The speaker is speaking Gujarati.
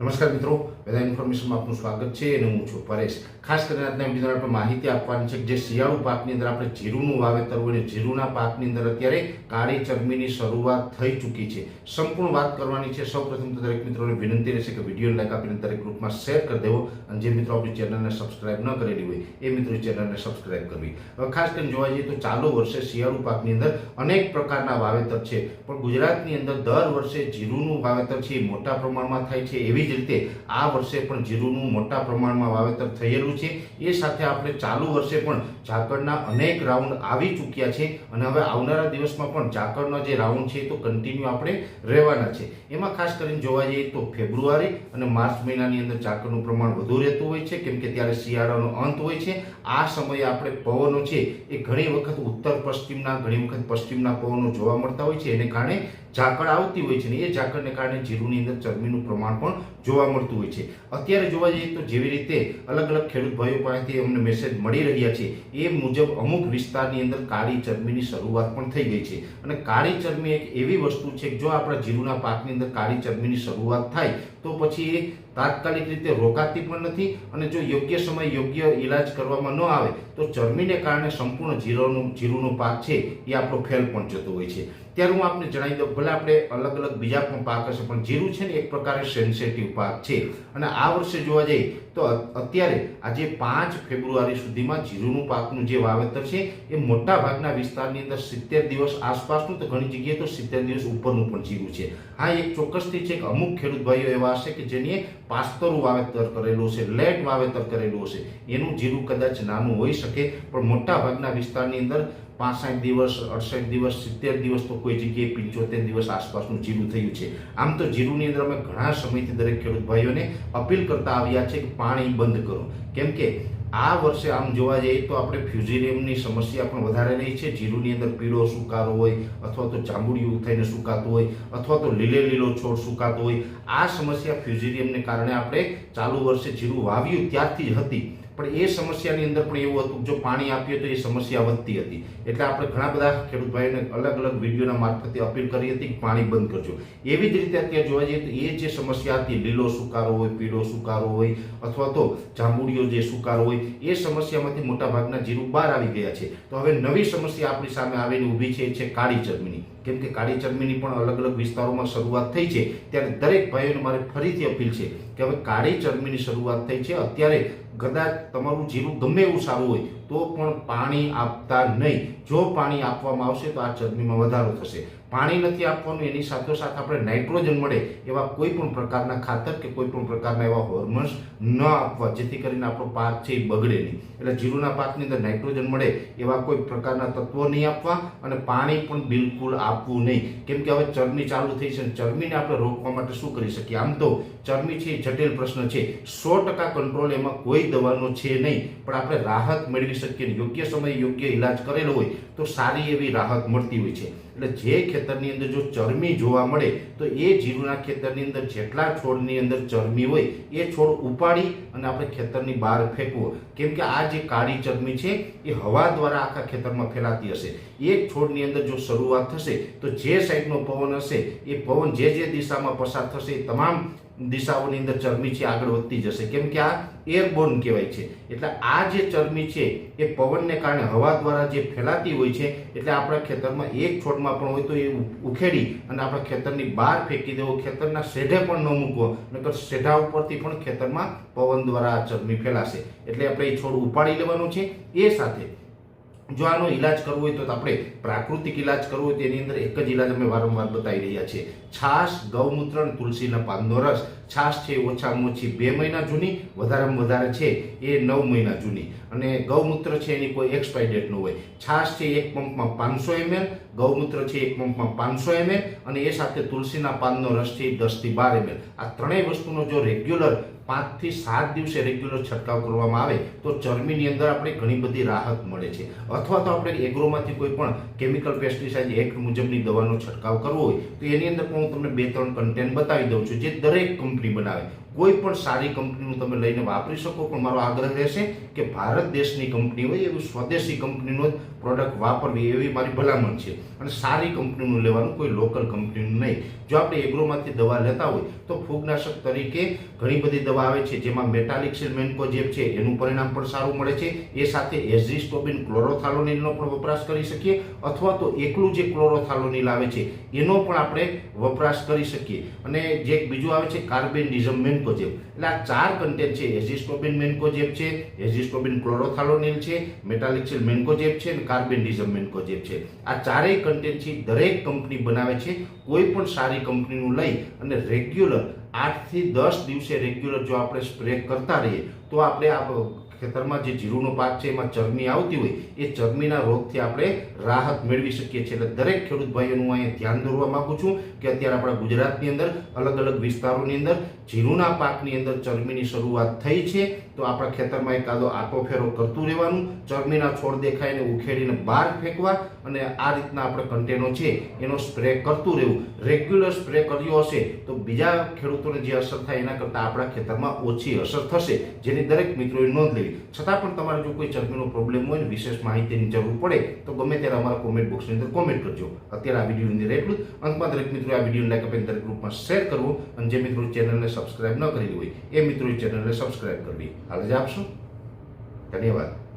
નમસ્કાર મિત્રો, બધા ઇન્ફોર્મેશનમાં આપનું સ્વાગત છે અને હું છું પરેશ. ખાસ કરીને આજના વિડીયોમાં આપણે માહિતી આપવાની છે કે જે શિયાળુ પાકની અંદર આપણે જીરુંનું વાવેતર હોય જીરુંના પાકની અંદર અત્યારે કાળી ચરમીની શરૂઆત થઈ ચૂકી છે. સંપૂર્ણ વાત કરવાની છે. સૌપ્રથમ તો દરેક મિત્રોને વિનંતી રહેશે કે વીડિયો લાઈક આપીને દરેક ગ્રુપમાં શેર કરી દેવો અને જે મિત્રો આપણી ચેનલને સબસ્ક્રાઇબ ન કરેલી હોય એ મિત્રો ચેનલને સબસ્ક્રાઇબ કરવી. હવે ખાસ કરીને જોવા જઈએ તો ચાલુ વર્ષે શિયાળુ પાકની અંદર અનેક પ્રકારના વાવેતર છે. પણ ગુજરાતની અંદર દર વર્ષે જીરુંનું વાવેતર છે એ મોટા પ્રમાણમાં થાય છે એવી જ રીતે આ વર્ષે પણ જીરુંનું મોટા પ્રમાણમાં વાવેતર થયેલું છે. એ સાથે આપણે ચાલુ વર્ષે પણ ઝાકળના અનેક રાઉન્ડ આવી ચૂક્યા છે અને હવે આવનારા દિવસમાં પણ ઝાકળનો જે રાઉન્ડ છે તો કન્ટિન્યુ આપણે રહેવાના છે. એમાં ખાસ કરીને જોવા જઈએ તો ફેબ્રુઆરી અને માર્ચ મહિનાની અંદર ઝાકળનું પ્રમાણ વધુ રહેતું હોય છે. કેમ કે ત્યારે શિયાળાનો અંત હોય છે. આ સમયે આપણે પવનો છે એ ઘણી વખત ઉત્તર પશ્ચિમના, ઘણી વખત પશ્ચિમના પવનો જોવા મળતા હોય છે. એને કારણે ઝાકળ આવતી હોય છે ને એ ઝાકળને કારણે જીરુની અંદર ચરબીનું પ્રમાણ પણ જોવા મળતું હોય છે. અત્યારે જોવા જઈએ તો જેવી રીતે અલગ અલગ ખેડૂત ભાઈઓ પાસેથી અમને મેસેજ મળી રહ્યા છે, એ મુજબ અમુક વિસ્તારની અંદર કાળી ચરબીની શરૂઆત પણ થઈ ગઈ છે. અને કાળી ચરબી એક એવી વસ્તુ છે કે જો આપણા જીરુના પાકની અંદર કાળી ચરબીની શરૂઆત થાય, તો પછી એ તાત્કાલિક રીતે રોકાતી પણ નથી અને જો યોગ્ય સમય યોગ્ય ઈલાજ કરવામાં ન આવે, તો ચરમીને કારણે સંપૂર્ણ જીરોનું, જીરુનો પાક છે એ આપણો ફેલ પણ જતો હોય છે. ત્યારે હું આપને જણાવી દઉં, ભલે આપણે અલગ અલગ બીજા પણ પાક હશે, પણ જીરું છે ને એક પ્રકારે સેન્સેટિવ પાક છે. અને આ વર્ષે જોવા જઈએ તો અત્યારે, આજે પાંચ ફેબ્રુઆરી સુધીમાં જીરુનું પાકનું જે વાવેતર છે, એ મોટા ભાગના વિસ્તારની અંદર સિત્તેર દિવસ આસપાસનું તો ઘણી જગ્યાએ તો સિત્તેર દિવસ ઉપરનું પણ જીરું છે. હા, એક ચોક્કસથી છે કે અમુક ખેડૂત ભાઈઓ એવા હશે કે જેની પાસ્તરું વાવેતર કરેલું હશે, લેટ વાવેતર કરેલું હશે. એનું જીરું કદાચ નાનું હોઈ શકે, પણ મોટા ભાગના વિસ્તારની અંદર પાસઠ દિવસ, અડસઠ દિવસ, સિત્તેર દિવસ તો કોઈ જગ્યાએ પંચોતેર દિવસ આસપાસનું જીરું થયું છે. આમ તો જીરુની અંદર અમે ઘણા સમયથી દરેક ખેડૂત ભાઈઓને અપીલ કરતા આવ્યા છે કે પાણી બંધ કરો. કેમ કે આ વર્ષે આમ જોવા જઈએ તો આપણે ફ્યુઝિરિયમની સમસ્યા પણ વધારે રહી છે. જીરુની અંદર પીળો સુકારો હોય અથવા તો ચાંબુડિયું થઈને સુકાતું હોય અથવા તો લીલે લીલો છોડ સુકાતો હોય, આ સમસ્યા ફ્યુઝિરિયમને કારણે આપણે ચાલુ વર્ષે જીરું વાવ્યું ત્યારથી જ હતી. પણ એ સમસ્યાની અંદર પણ એવું હતું જો પાણી આપીએ તો એ સમસ્યા વધતી હતી. એટલે આપણે ઘણા બધા ખેડૂત અલગ અલગ વિડીયોના મારફતે અપીલ કરી હતી કે પાણી બંધ કરજો. એવી જ રીતે અત્યારે જોવા જઈએ તો એ જે સમસ્યા હતી, લીલો સુકારો હોય, પીળો સુકારો હોય, અથવા તો જાંબુડીઓ જે સુકારો હોય, એ સમસ્યામાંથી મોટાભાગના જીરું બહાર આવી ગયા છે. તો હવે નવી સમસ્યા આપણી સામે આવીને ઊભી છે, એ છે કાળી ચરમીની કેમ કે કાળી ચરમીની પણ અલગ અલગ વિસ્તારોમાં શરૂઆત થઈ છે, ત્યારે દરેક ભાઈઓને મારે ફરીથી અપીલ છે કે હવે કાળી ચરમીની શરૂઆત થઈ છે. અત્યારે કદાચ તમારું જીરું ગમે એવું સારું હોય, તો પણ પાણી આપતા નહીં. જો પાણી આપવામાં આવશે, તો આ ચરમીમાં વધારો થશે. પાણી નથી આપવાનું, એની સાથોસાથ આપણે નાઇટ્રોજન મળે એવા કોઈ પણ પ્રકારના ખાતર કે કોઈ પણ પ્રકારના એવા હોર્મોન્સ ન આપવા, જેથી કરીને આપણો પાક છે એ બગડે નહીં. એટલે જીરુના પાકની અંદર નાઇટ્રોજન મળે એવા કોઈ પ્રકારના તત્વો નહીં આપવા અને પાણી પણ બિલકુલ આપવું નહીં. કેમ કે હવે ચરમી ચાલુ થઈ છે અને ચરમીને આપણે રોકવા માટે શું કરી શકીએ? આમ તો ચરમી છે એ જટિલ પ્રશ્ન છે. સો ટકા કંટ્રોલ એમાં કોઈ દવાનો છે નહીં. પણ આપણે રાહત મેળવી શકીએ યોગ્ય સમયે યોગ્ય ઇલાજ કરેલો હોય તો સારી એવી રાહત મળતી હોય છે. એટલે જે ખેતરની અંદર જો ચરમી જોવા મળે, તો એ જીરુના ખેતરની અંદર જેટલા છોડની અંદર ચરમી હોય, એ છોડ ઉપાડી અને આપણે ખેતરની બહાર ફેંકવો. કેમ કે આ જે કાળી ચરમી છે, એ હવા દ્વારા આખા ખેતરમાં ફેલાતી હશે. એક છોડની અંદર જો શરૂઆત થશે, તો જે સાઈડનો પવન હશે, એ પવન જે જે દિશામાં પસાર થશે, એ તમામ દિશાઓની અંદર ચરમી છે, આગળ વધતી જશે. કેમ કે આ એરબોર્ન કહેવાય છે. એટલે આ જે ચરમી છે, એ પવનને કારણે હવા દ્વારા જે ફેલાતી હોય છે, એટલે આપણા ખેતરમાં એક છોડમાં પણ હોય તો એ ઉખેડી અને આપણા ખેતરની બહાર ફેંકી દેવો, ખેતરના શેઢે પણ ન મૂકવો, નકર શેઢા ઉપરથી પણ ખેતરમાં પવન દ્વારા આ ચરમી ફેલાશે. એટલે આપણે એ છોડ ઉપાડી લેવાનું છે. એ સાથે જો આનો ઈલાજ કરવો હોય તો આપણે પ્રાકૃતિક ઈલાજ કરવો હોય તેની અંદર એક જ ઈલાજ અમે વારંવાર બતાવી રહ્યા છીએ. છાશ, ગૌમૂત્ર તુલસીના પાનનો રસ. છાશ છે ઓછામાં ઓછી બે મહિના જૂની, વધારેમાં વધારે છે એ નવ મહિના જૂની. અને ગૌમૂત્ર છે એની કોઈ એક્સપાયર ડેટ ન હોય. છાશ છે એક પંપમાં પાંચસો એમએલ, ગૌમૂત્ર છે એક પંપમાં પાંચસો એમએલ અને એ સાથે તુલસીના પાનનો રસ છે દસથી બાર એમએલ. આ ત્રણેય વસ્તુનો જો રેગ્યુલર પાંચથી સાત દિવસે રેગ્યુલર છંટકાવ કરવામાં આવે તો ચરમીની અંદર આપણે ઘણી બધી રાહત મળે છે. અથવા તો આપણે એગ્રોમાંથી કોઈ પણ કેમિકલ, પેસ્ટિસાઇડ એક્ટ મુજબની દવાનો છંટકાવ કરવો હોય તો એની અંદર પણ હું તમને બે ત્રણ કન્ટેન્ટ બતાવી દઉં છું જે દરેક કંપની બનાવે. કોઈ પણ સારી કંપનીનું તમે લઈને વાપરી શકો, પણ મારો આગ્રહ રહેશે કે ભારત દેશની કંપની હોય, એવી સ્વદેશી કંપનીનો જ પ્રોડક્ટ વાપરવી એવી મારી ભલામણ છે. અને સારી કંપનીનું લેવાનું કોઈ લોકલ કંપનીનું નહીં. જો આપણે એગ્રોમાંથી દવા લેતા હોય, તો ફૂગનાશક તરીકે ઘણી બધી દવા આવે છે, જેમાં મેટાલિક્સિલ મેન્કોજેબ છે, એનું પરિણામ પણ સારું મળે છે. એ સાથે એઝિસ્ટોબિન ક્લોરોથાલોનિલનો પણ વપરાશ કરી શકીએ, અથવા તો એકલું જે ક્લોરોથાલોનિલ આવે છે, એનો પણ આપણે વપરાશ કરી શકીએ. અને જે બીજું આવે છે કાર્બેન્ડિઝમ મેન્કોજેબ. એટલે આ ચાર કન્ટેન્ટ છે. એઝિસ્ટોબિન મેન્કોજેબ છે એઝિસ્ટોબિન ક્લોરોથાલોનિલ છે મેટાલિક્સિલ મેન્કોજેબ છે અને કાર્બેન્ડિઝમ મેન્કોજેબ છે. આ ચારેય કન્ટેન્ટ છે, દરેક કંપની બનાવે છે. કોઈ પણ સારી કંપનીનું લઈ અને રેગ્યુલર આઠથી દસ દિવસે રેગ્યુલર જો આપણે સ્પ્રે કરતા રહીએ, તો આપણે આ ખેતરમાં જે જીરુનો પાક છે, એમાં ચરમી આવતી હોય, એ ચરમીના રોગથી આપણે રાહત મેળવી શકીએ છીએ. એટલે દરેક ખેડૂત ભાઈઓનું અહીંયા ધ્યાન દોરવા માગું છું કે અત્યારે આપણા ગુજરાતની અંદર અલગ અલગ વિસ્તારોની અંદર જીરુના પાકની અંદર ચરમીની શરૂઆત થઈ છે, તો આપણા ખેતરમાં એકાદો આટો ફેરો કરતું રહેવાનું. ચરમીના છોડ દેખાય ઉખેડીને બહાર ફેંકવા અને આ રીતના આપણે કન્ટેનો છે એનો સ્પ્રે કરતું રહેવું. રેગ્યુલર સ્પ્રે કર્યો હશે તો બીજા ખેડૂતોને જે અસર થાય એના કરતાં આપણા ખેતરમાં ઓછી અસર થશે, જેની દરેક મિત્રોએ નોંધ લેવી. છતાં પણ તમારે જો કોઈ ચરબીનો પ્રોબ્લેમ હોય ને વિશેષ માહિતીની જરૂર પડે, તો ગમે ત્યારે અમારા કોમેન્ટ બોક્સની અંદર કોમેન્ટ કરજો. અત્યારે આ વિડીયોની અંદર એટલું અંતમાં દરેક મિત્રો આ વિડીયોને લાઈક આપીને દરેક ગ્રુપમાં શેર કરવું અને જે મિત્રો ચેનલને સબસ્ક્રાઇબ ન કરેલી હોય એ મિત્રોએ ચેનલને સબસ્ક્રાઇબ કરવી. હાલ જ આપશો. ધન્યવાદ.